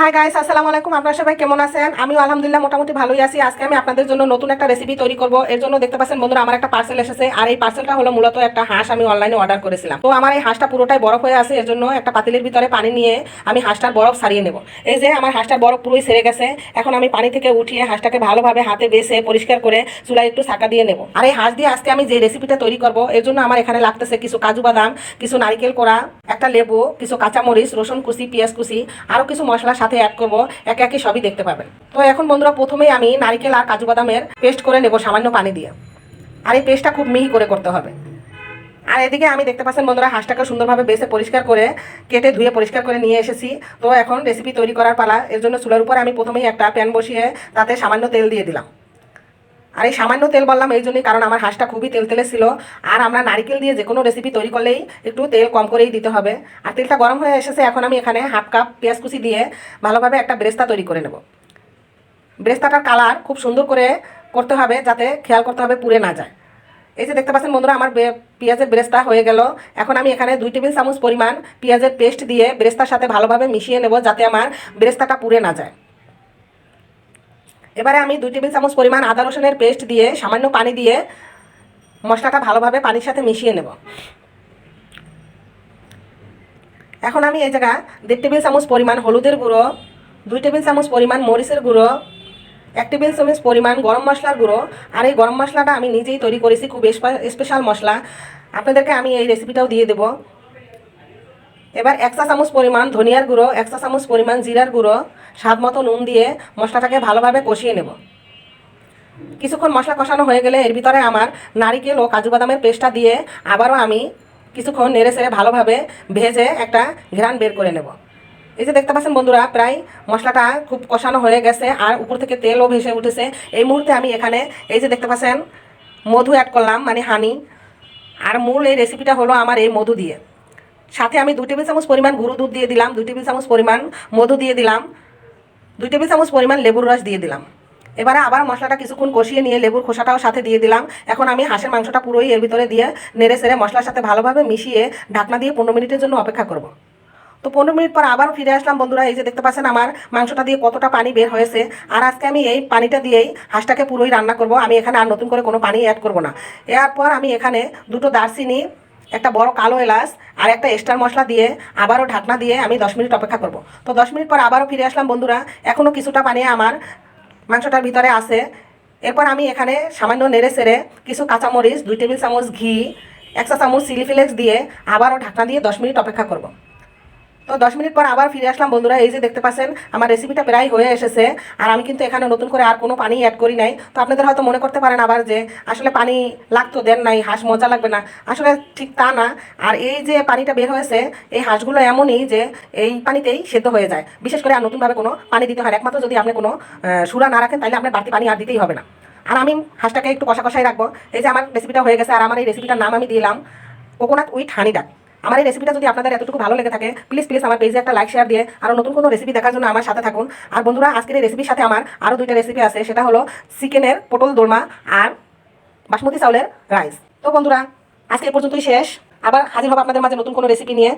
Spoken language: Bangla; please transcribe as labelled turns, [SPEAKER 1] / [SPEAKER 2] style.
[SPEAKER 1] হাই গাইস আসসালামু আলাইকুম। আপনারা সবাই কেমন আছেন? আমি আলহামদুলিল্লাহ মোটামুটি ভালোই আছি। আজকে আমি আপনাদের জন্য নতুন একটা রেসিপি তৈরি করব। এর জন্য দেখতে পাচ্ছেন বন্ধুরা, আমার একটা পার্সেল এসেছে। আর এই পার্সেলটা হলো মূলত একটা হাঁস আমি অনলাইনে অর্ডার করেছিলাম। তো আমার এই হাঁসটা পুরোটাই বরফ হয়ে আছে। এর জন্য একটা পাতিলের ভিতরে পানি নিয়ে আমি হাঁসটার বরফ সারিয়ে নেব। এই যে আমার হাঁসটার বরফ পুরোই সেরে গেছে। এখন আমি পানি থেকে উঠিয়ে হাঁসটাকে ভালোভাবে হাতে বেছে পরিষ্কার করে চুলায় একটু ছাকা দিয়ে নেব। আর এই হাঁস দিয়ে আজকে আমি যে রেসিপিটা তৈরি করব, এর জন্য আমার এখানে লাগতেছে কিছু কাজু বাদাম, কিছু নারকেল কোড়া, একটা লেবু, কিছু কাঁচামরিচ, রসুন কুচি, পেঁয়াজ কুচি আরও কিছু মশলার সাথে অ্যাড করব, একে একই সবই দেখতে পাবেন। তো এখন বন্ধুরা প্রথমেই আমি নারিকেল আর কাজু বাদামের পেস্ট করে নেব সামান্য পানি দিয়ে। আর এই পেস্টটা খুব মিহি করে করতে হবে। আর এদিকে আমি দেখতে পাচ্ছেন বন্ধুরা, হাঁসটাকে সুন্দরভাবে বেসে পরিষ্কার করে কেটে ধুয়ে পরিষ্কার করে নিয়ে এসেছি। তো এখন রেসিপি তৈরি করার পালা, এর জন্য চুলার উপরে আমি প্রথমেই একটা প্যান বসিয়ে তাতে সামান্য তেল দিয়ে দিলাম। আর এই সামান্য তেল বললাম, এই জন্যই কারণ আমার হাঁসটা খুবই তেল তেলে ছিল। আর আমরা নারকেল দিয়ে যে কোনো রেসিপি তৈরি করলেই একটু তেল কম করেই দিতে হবে। আর তেলটা গরম হয়ে এসেছে, এখন আমি এখানে হাফ কাপ পেঁয়াজ কুচি দিয়ে ভালোভাবে একটা ব্রেস্তা তৈরি করে নেব। ব্রেস্তাটার কালার খুব সুন্দর করে করতে হবে যাতে খেয়াল করতে হবে পুড়ে না যায়। এই যে দেখতে পাচ্ছেন বন্ধুরা, আমার পেঁয়াজের ব্রেস্তা হয়ে গেল। এখন আমি এখানে দুই টেবিল চামচ পরিমাণ পেঁয়াজের পেস্ট দিয়ে ব্রেস্তার সাথে ভালোভাবে মিশিয়ে নেব যাতে আমার ব্রেস্তাটা পুড়ে না যায়। এবারে আমি দুই টেবিল চামচ পরিমাণ আদা রসুনের পেস্ট দিয়ে সামান্য পানি দিয়ে মশলাটা ভালোভাবে পানির সাথে মিশিয়ে নেব। এখন আমি এই জায়গা দেড় টেবিল চামচ পরিমাণ হলুদের গুঁড়ো, দুই টেবিল চামচ পরিমাণ মরিচের গুঁড়ো, এক টেবিল চামচ পরিমাণ গরম মশলার গুঁড়ো। আর এই গরম মশলাটা আমি নিজেই তৈরি করেছি খুব স্পেশাল মশলা। আপনাদেরকে আমি এই রেসিপিটাও দিয়ে দেবো। এবার এক চা চামচ পরিমাণ ধনিয়ার গুঁড়ো, এক চা চামচ পরিমাণ জিরার গুঁড়ো স্বাদ মতো নুন দিয়ে মশলাটাকে ভালোভাবে কষিয়ে নেব। কিছুক্ষণ মশলা কষানো হয়ে গেলে এর ভিতরে আমার নারিকেল ও কাজু বাদামের পেস্টটা দিয়ে আবারও আমি কিছুক্ষণ নেড়ে সেড়ে ভালোভাবে ভেজে একটা ঘেরান বের করে নেব। এই যে দেখতে পাচ্ছেন বন্ধুরা, প্রায় মশলাটা খুব কষানো হয়ে গেছে আর উপর থেকে তেলও ভেসে উঠেছে। এই মুহূর্তে আমি এখানে এই যে দেখতে পাচ্ছেন, মধু অ্যাড করলাম মানে হানি আর মূল এই রেসিপিটা হলো আমার এই মধু দিয়ে। সাথে আমি দুই টেবিল চামচ পরিমাণ গুঁড়ো দুধ দিয়ে দিলাম দু টেবিল চামচ পরিমাণ মধু দিয়ে দিলাম। দুই টেবিল চামচ পরিমাণ লেবুর রস দিয়ে দিলাম। এবারে আবার মশলাটা কিছুক্ষণ কষিয়ে নিয়ে লেবুর খোসাটাও সাথে দিয়ে দিলাম। এখন আমি হাঁসের মাংসটা পুরোই এর ভিতরে দিয়ে নেড়ে সেড়ে মশলার সাথে ভালোভাবে মিশিয়ে ঢাকনা দিয়ে পনেরো মিনিটের জন্য অপেক্ষা করব। তো পনেরো মিনিট পর আবার ফিরে আসলাম বন্ধুরা, এই যে দেখতে পাচ্ছেন আমার মাংসটা দিয়ে কতটা পানি বের হয়েছে। আর আজকে আমি এই পানিটা দিয়েই হাঁসটাকে পুরোই রান্না করব। আমি এখানে আর নতুন করে কোনো পানি অ্যাড করব না। এরপর আমি এখানে দুটো দারচিনি একটা বড় কালো এলাচ আর একটা এক্সট্রা মশলা দিয়ে, আবারও ঢাকনা দিয়ে আমি দশ মিনিট অপেক্ষা করব। তো দশ মিনিট পর আবারও ফিরে আসলাম বন্ধুরা এখনও কিছুটা পানি আমার মাংসটার ভিতরে আছে। এরপর আমি এখানে সামান্য নেড়ে সেড়ে কিছু কাঁচামরিচ, দুই টেবিল চামচ ঘি একশো চামচ চিলি ফ্লেক্স দিয়ে আবারও ঢাকনা দিয়ে দশ মিনিট অপেক্ষা করব। তো দশ মিনিট পর আবার ফিরে আসলাম, বন্ধুরা, এই যে দেখতে পাচ্ছেন, আমার রেসিপিটা প্রায় হয়ে এসেছে। আর আমি কিন্তু এখানে নতুন করে আর কোনো পানি অ্যাড করি নাই। তো আপনাদের হয়তো মনে করতে পারেন আবার যে, আসলে পানি লাগতো, দেন নাই, হাঁস মজা লাগবে না। আসলে ঠিক তা না। আর এই যে পানিটা বের হয়েছে, এই হাঁসগুলো এমনই যে, এই পানিতেই সেদ্ধ হয়ে যায়। বিশেষ করে আর নতুনভাবে কোনো পানি দিতে হয়। একমাত্র যদি আপনি কোনো সুরা না রাখেন তাহলে আপনার বাড়তি পানি আর দিতেই হবে না। আর আমি হাঁসটাকে একটু কষা কষাই রাখব। এই যে আমার রেসিপিটা হয়ে গেছে, আর আমার এই রেসিপিটার নাম আমি দিলাম কোকোনাট উইথ হানি ডাক আমার এই রেসিপিটা যদি আপনাদের এতটুকু ভালো লেগে থাকে প্লিজ প্লিজ আমার পেজে একটা লাইক শেয়ার দিয়ে আরও নতুন কোনো রেসিপি দেখার জন্য আমার সাথে থাকুন। আর বন্ধুরা, আজকের এই রেসিপির সাথে আমার আরও দুইটা রেসিপি আছে, সেটা হলো চিকেনের পটল দোলমা আর বাসমতি চাউলের রাইস তো বন্ধুরা, আজকে পর্যন্তই শেষ। আবার হাজির হব আপনাদের মাঝে নতুন কোনো রেসিপি নিয়ে।